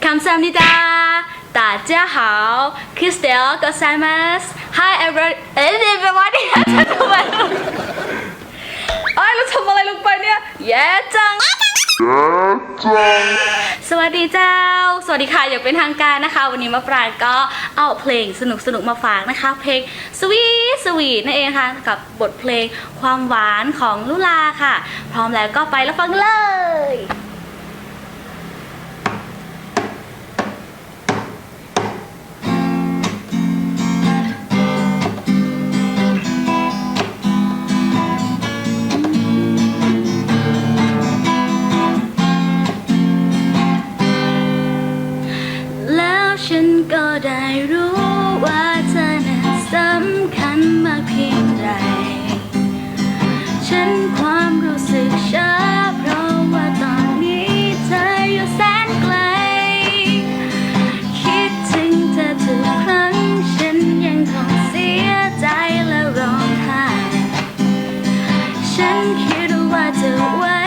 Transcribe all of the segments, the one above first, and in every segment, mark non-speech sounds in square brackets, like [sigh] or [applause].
감사합니다. 大家好 k r i s t e l g o s a i m a s Hi everybody [laughs] เ ลงไปเนี่ย แย่จัง สวัสดีเจ้า สวัสดีค่ะอย่างเป็นทางการนะคะ วันนี้มะปรางก็เอาเพลงสนุกสนุกๆมาฝากนะคะ เพลงสวีทสวีทนั่นเองค่ะ กับบทเพลงความหวานของลุลาค่ะ พร้อมแล้วก็ไปแล้วฟังเลย ได้รู้ว่าเธอนั้นสำคัญมากเพียงใด ฉันความรู้สึกช้าเพราะว่าตอนนี้เธออยู่แสนไกล คิดถึงเธอทุกครั้ง ฉันยังคงเสียใจและร้องไห้ ฉันคิดว่าจะไว้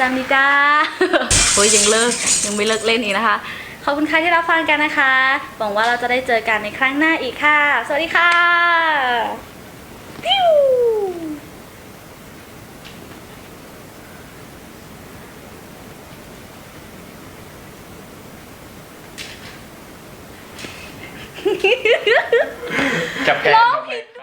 จังนิจ้าโอ้ยยังเลิกยังไม่เลิกเล่นอีกนะคะ ขอบคุณค่ะที่รับฟังกันนะคะ หวังว่าเราจะได้เจอกันในครั้งหน้าอีกค่ะ สวัสดีค่ะพิวจับแขนร้องผิ